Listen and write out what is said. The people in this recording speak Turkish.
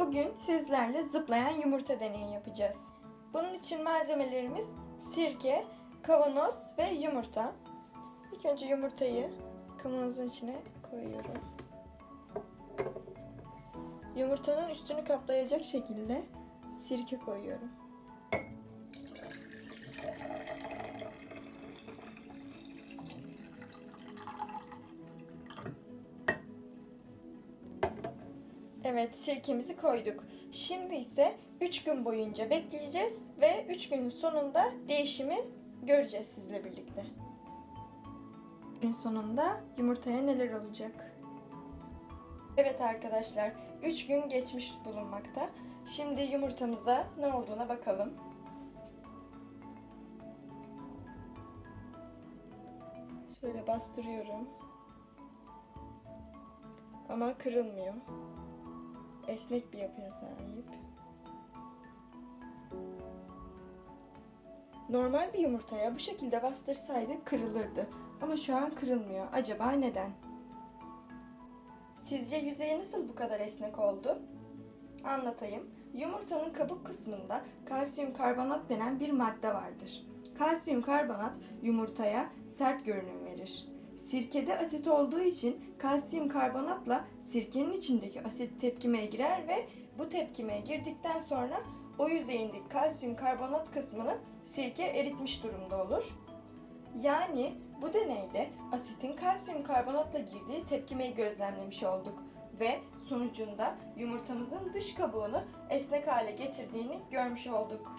Bugün sizlerle zıplayan yumurta deneyi yapacağız. Bunun için malzemelerimiz sirke, kavanoz ve yumurta. İlk önce yumurtayı kavanozun içine koyuyorum. Yumurtanın üstünü kaplayacak şekilde sirke koyuyorum. Evet, sirkemizi koyduk. Şimdi ise 3 gün boyunca bekleyeceğiz ve 3 günün sonunda değişimi göreceğiz sizle birlikte. Gün sonunda yumurtaya neler olacak? Evet arkadaşlar, 3 gün geçmiş bulunmakta. Şimdi yumurtamıza ne olduğuna bakalım. Şöyle bastırıyorum. Ama kırılmıyor esnek bir yapıya sahip. Normal bir yumurtaya bu şekilde bastırsaydık kırılırdı. Ama şu an kırılmıyor. Acaba neden? Sizce yüzeyi nasıl bu kadar esnek oldu? Anlatayım. Yumurtanın kabuk kısmında kalsiyum karbonat denen bir madde vardır. Kalsiyum karbonat yumurtaya sert görünüm verir. Sirkede asit olduğu için kalsiyum karbonatla sirkenin içindeki asit tepkimeye girer ve bu tepkimeye girdikten sonra o yüzeyindeki kalsiyum karbonat kısmını sirke eritmiş durumda olur. Yani bu deneyde asitin kalsiyum karbonatla girdiği tepkimeyi gözlemlemiş olduk ve sonucunda yumurtamızın dış kabuğunu esnek hale getirdiğini görmüş olduk.